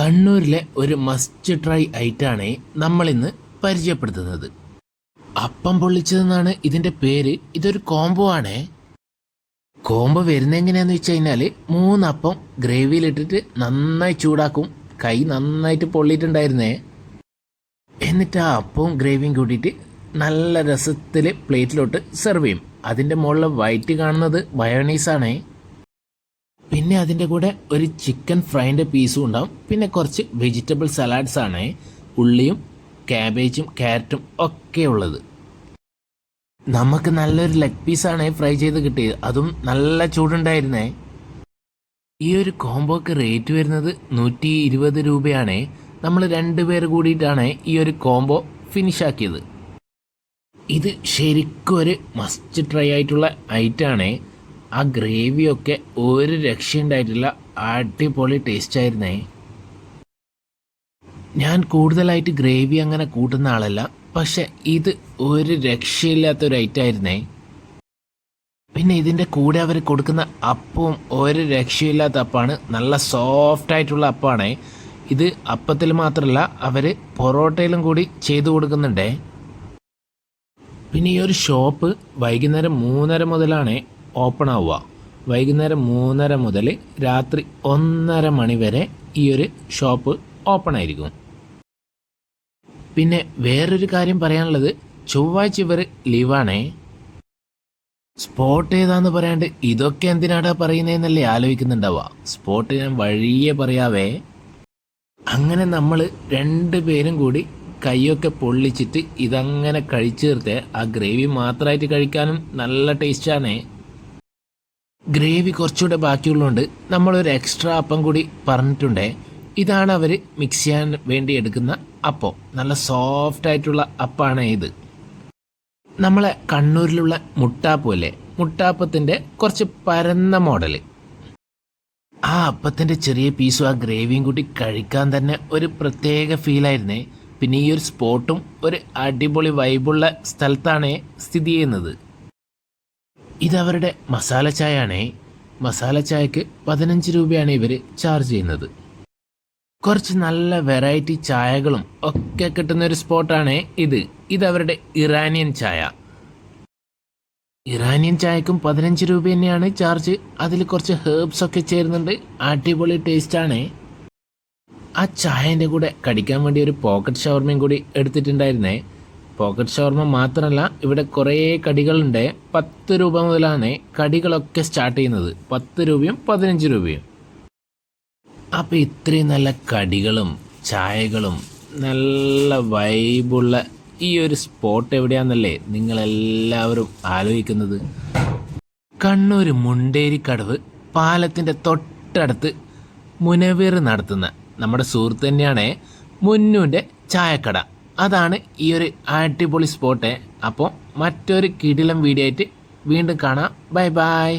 കണ്ണൂരിലെ ഒരു must try ഐറ്റാണ് നമ്മളിന്ന് പരിചയപ്പെടുത്തുന്നത്. അപ്പം പൊള്ളിച്ചതെന്നാണ് ഇതിന്റെ പേര്. ഇതൊരു കോംബോ ആണ്. കോംബോ വരുന്ന എങ്ങനെയാന്ന് വെച്ച് കഴിഞ്ഞാൽ മൂന്നപ്പം ഗ്രേവിയിലിട്ടിട്ട് നന്നായി ചൂടാക്കും. കൈ നന്നായിട്ട് പൊള്ളിയിട്ടുണ്ടായിരുന്നേ. എന്നിട്ട് ആ അപ്പവും ഗ്രേവിയും കൂട്ടിയിട്ട് നല്ല രസത്തിൽ പ്ലേറ്റിലോട്ട് സെർവ് ചെയ്യും. അതിന്റെ മുകളിൽ വൈറ്റ് കാണുന്നത് മയോണൈസാണേ പിന്നെ അതിന്റെ കൂടെ ഒരു ചിക്കൻ ഫ്രൈന്റെ പീസും ഉണ്ടാവും. പിന്നെ കുറച്ച് വെജിറ്റബിൾ സലാഡ്സ് ആണ് ഉള്ളിയും ക്യാബേജും ക്യാരറ്റും ഒക്കെ ഉള്ളത്. നമുക്ക് നല്ലൊരു ലെഗ് പീസാണ് ഫ്രൈ ചെയ്ത് കിട്ടിയത്. അതും നല്ല ചൂടുണ്ടായിരുന്നേ. ഈ ഒരു കോംബോക്ക് റേറ്റ് വരുന്നത് നൂറ്റി ഇരുപത് രൂപയാണ്. നമ്മൾ രണ്ട് പേർ കൂടിയിട്ടാണ് ഈ ഒരു കോംബോ ഫിനിഷ് ആക്കിയത്. ഇത് ശരിക്കും ഒരു മസ്റ്റ് ട്രൈ ആയിട്ടുള്ള ഐറ്റാണ് ആ ഗ്രേവിയൊക്കെ ഒരു രക്ഷയുണ്ടായിട്ടില്ല. അടിപൊളി ടേസ്റ്റ് ആയിരുന്നേ. ഞാൻ കൂടുതലായിട്ട് ഗ്രേവി അങ്ങനെ കൂട്ടുന്ന ആളല്ല. പക്ഷെ ഇത് ഒരു രക്ഷയില്ലാത്ത ഒരു ഐറ്റം ആയിരുന്നേ. പിന്നെ ഇതിന്റെ കൂടെ അവർ കൊടുക്കുന്ന അപ്പവും ഒരു രക്ഷയില്ലാത്ത അപ്പാണ്. നല്ല സോഫ്റ്റ് ആയിട്ടുള്ള അപ്പാണേ. ഇത് അപ്പത്തിൽ മാത്രമല്ല അവർ പൊറോട്ടയിലും കൂടി ചെയ്തു കൊടുക്കുന്നുണ്ടേ. പിന്നെ ഈ ഒരു ഷോപ്പ് വൈകുന്നേരം മൂന്നര മുതലാണ്. ഓപ്പൺ ആവുക വൈകുന്നേരം മൂന്നര മുതൽ രാത്രി ഒന്നര മണി വരെ ഈ ഒരു ഷോപ്പ് ഓപ്പൺ ആയിരിക്കും. പിന്നെ വേറൊരു കാര്യം പറയാനുള്ളത് ചൊവ്വാഴ്ച ഇവർ ലീവാണേ. സ്പോട്ട് ഏതാന്ന് പറയാണ്ട് ഇതൊക്കെ എന്തിനാടാ പറയുന്നതെന്നല്ലേ ആലോചിക്കുന്നുണ്ടാവുക. സ്പോട്ട് ഞാൻ വഴിയെ പറയാവേ. അങ്ങനെ നമ്മൾ രണ്ട് പേരും കൂടി കൈയൊക്കെ പൊള്ളിച്ചിട്ട് ഇതങ്ങനെ കഴിച്ചു തീർത്ത് ആ ഗ്രേവി മാത്രമായിട്ട് കഴിക്കാനും നല്ല ടേസ്റ്റാണേ. ഗ്രേവി കുറച്ചുകൂടെ ബാക്കിയുള്ളതുകൊണ്ട് നമ്മളൊരു എക്സ്ട്രാ അപ്പം കൂടി പറഞ്ഞിട്ടുണ്ടേ. ഇതാണ് അവർ മിക്സ് ചെയ്യാൻ വേണ്ടി എടുക്കുന്ന അപ്പം. നല്ല സോഫ്റ്റ് ആയിട്ടുള്ള അപ്പാണ് ഇത്. നമ്മളെ കണ്ണൂരിലുള്ള മുട്ടാപ്പല്ലേ? മുട്ടാപ്പത്തിന്റെ കുറച്ച് പരന്ന മോഡൽ ആ അപ്പത്തിന്റെ ചെറിയ പീസും ആ ഗ്രേവിയും കൂടി കഴിക്കാൻ തന്നെ ഒരു പ്രത്യേക ഫീലായിരുന്നേ പിന്നെ ഈ ഒരു സ്പോട്ടും ഒരു അടിപൊളി വൈബുള്ള സ്ഥലത്താണ് സ്ഥിതി ചെയ്യുന്നത്. ഇതവരുടെ മസാല ചായ ആണേ മസാല ചായക്ക് പതിനഞ്ച് രൂപയാണ് ഇവർ ചാർജ് ചെയ്യുന്നത്. കുറച്ച് നല്ല വെറൈറ്റി ചായകളും ഒക്കെ കിട്ടുന്ന ഒരു സ്പോട്ടാണ് ഇത്. ഇതവരുടെ ഇറാനിയൻ ചായ. ഇറാനിയൻ ചായക്കും പതിനഞ്ച് രൂപ തന്നെയാണ് ചാർജ് അതിൽ കുറച്ച് ഹേർബ്സ് ഒക്കെ ചേരുന്നുണ്ട്. അടിപൊളി ടേസ്റ്റ് ആണ്. ആ ചായന്റെ കൂടെ കടിക്കാൻ വേണ്ടി ഒരു പോക്കറ്റ് ഷവർമയും കൂടി എടുത്തിട്ടുണ്ടായിരുന്നേ. പോക്കറ്റ് ഷവർമ മാത്രമല്ല ഇവിടെ കുറേ കടികളുണ്ട്. പത്ത് രൂപ മുതലാണ് കടികളൊക്കെ സ്റ്റാർട്ട് ചെയ്യുന്നത്. പത്ത് രൂപയും പതിനഞ്ച് രൂപയും. അപ്പം ഇത്രയും നല്ല കടികളും ചായകളും നല്ല വൈബുള്ള ഈ ഒരു സ്പോട്ട് എവിടെയാണെന്നല്ലേ നിങ്ങളെല്ലാവരും ആലോചിക്കുന്നത്? കണ്ണൂർ മുണ്ടേരി കടവ് പാലത്തിന്റെ തൊട്ടടുത്ത് മുനവേർ നടത്തുന്ന നമ്മുടെ സുഹൃത്ത് തന്നെയാണ് മുന്നൂന്റെ ചായക്കട. അതാണ് ഈ ഒരു അടിപൊളി സ്പോട്ട് അപ്പോൾ മറ്റൊരു കിടിലം വീഡിയോ ആയിട്ട് വീണ്ടും കാണാം. Bye bye